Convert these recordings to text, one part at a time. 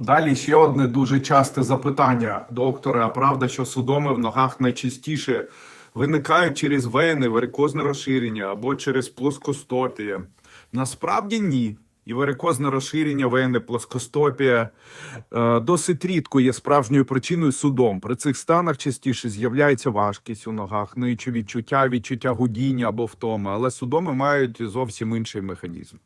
Далі ще одне дуже часте запитання, доктора. А правда, що судоми в ногах найчастіше виникають через вени, варикозне розширення або через плоскостопія? Насправді ні. І варикозне розширення вени, плоскостопія е, досить рідко є справжньою причиною судом. При цих станах частіше з'являється важкість у ногах, ничі відчуття, відчуття гудіння або втоми, але судоми мають зовсім інший механізм.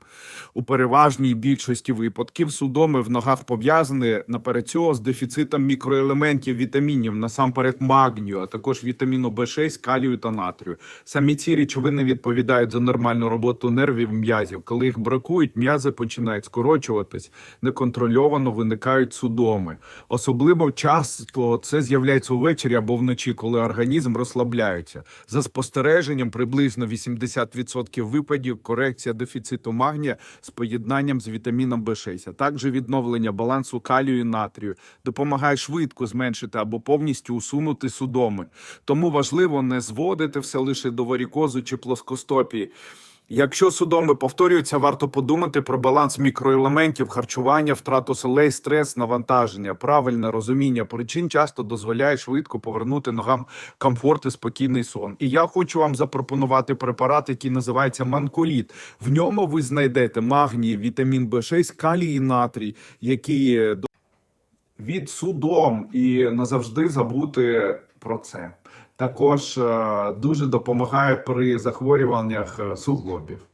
У переважній більшості випадків судоми в ногах пов'язані наперед цього з дефіцитом мікроелементів вітамінів, насамперед магнію, а також вітаміну В6, калію та натрію. Самі ці речовини відповідають за нормальну роботу нервів м'язів. Коли їх бракують, м'язи починають скорочуватись, неконтрольовано виникають судоми. Особливо часто це з'являється увечері або вночі, коли організм розслабляється. За спостереженням, приблизно 80% випадів корекція дефіциту магнія з поєднанням з вітаміном В6, а також відновлення балансу калію і натрію допомагає швидко зменшити або повністю усунути судоми. Тому важливо не зводити все лише до варікозу чи плоскостопії. Якщо судоми повторюються, варто подумати про баланс мікроелементів, харчування, втрату солей, стрес, навантаження. Правильне розуміння причин часто дозволяє швидко повернути ногам комфорт і спокійний сон. І я хочу вам запропонувати препарат, який називається манколіт. В ньому ви знайдете магній, вітамін В6, калій і натрій, які від судом і назавжди забути про це. Також е, дуже допомагає при захворюваннях е, суглобів.